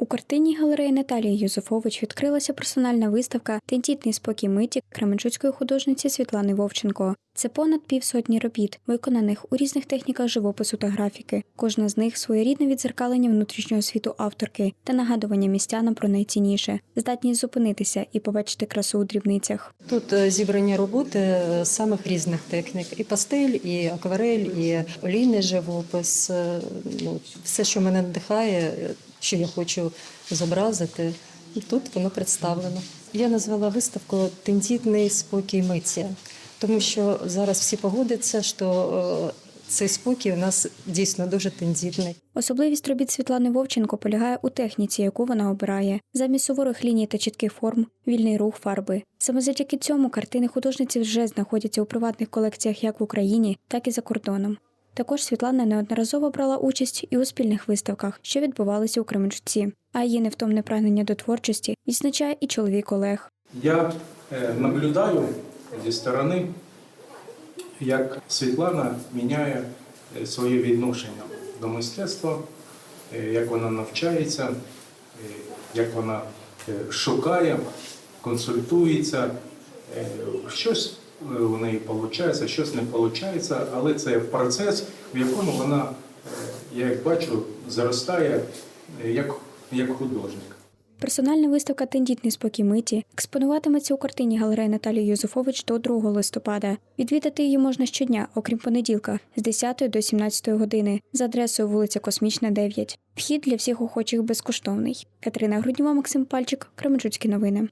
У картині галереї Наталії Юзефович відкрилася персональна виставка Тендітний спокій миті кременчуцької художниці Світлани Вовченко. Це понад півсотні робіт, виконаних у різних техніках живопису та графіки. Кожна з них своєрідне відзеркалення внутрішнього світу авторки та нагадування містянам про найцінніше, здатність зупинитися і побачити красу у дрібницях. Тут е, зібрані роботи е, самих різних технік: і пастель, і акварель, і олійний живопис. Е, Ну, все, що мене надихає, що я хочу зобразити, тут воно представлено. Я назвала виставку Тендітний спокій митця, тому що зараз всі погодяться, що е, цей спокій у нас дійсно дуже тендітний. Особливість робіт Світлани Вовченко полягає у техніці, яку вона обирає. Замість суворих ліній та чітких форм вільний рух фарби. Саме завдяки цьому картини художниці вже знаходяться у приватних колекціях як в Україні, так і за кордоном. Також Світлана неодноразово брала участь і у спільних виставках, що відбувалися у Кременчуці. А її невтомне прагнення до творчості відзначає і чоловік Олег. Я е, наблюдаю зі сторони, як Світлана міняє е, своє відношення до мистецтва, е, як вона навчається, як вона шукає, консультується. Щось у неї виходить, щось не виходить, але це процес, в якому вона, е, я як бачу, зростає е, як, як художник. Персональна виставка Тендітний спокій миті експонуватиметься у картині галереї Наталії Юзефович до 2 листопада. Відвідати її можна щодня, окрім понеділка, з 10 до 17 години за адресою вулиця Космічна, 9. Вхід для всіх охочих безкоштовний. Катерина Груднєва, Максим Пальчик, Кременчуцькі новини.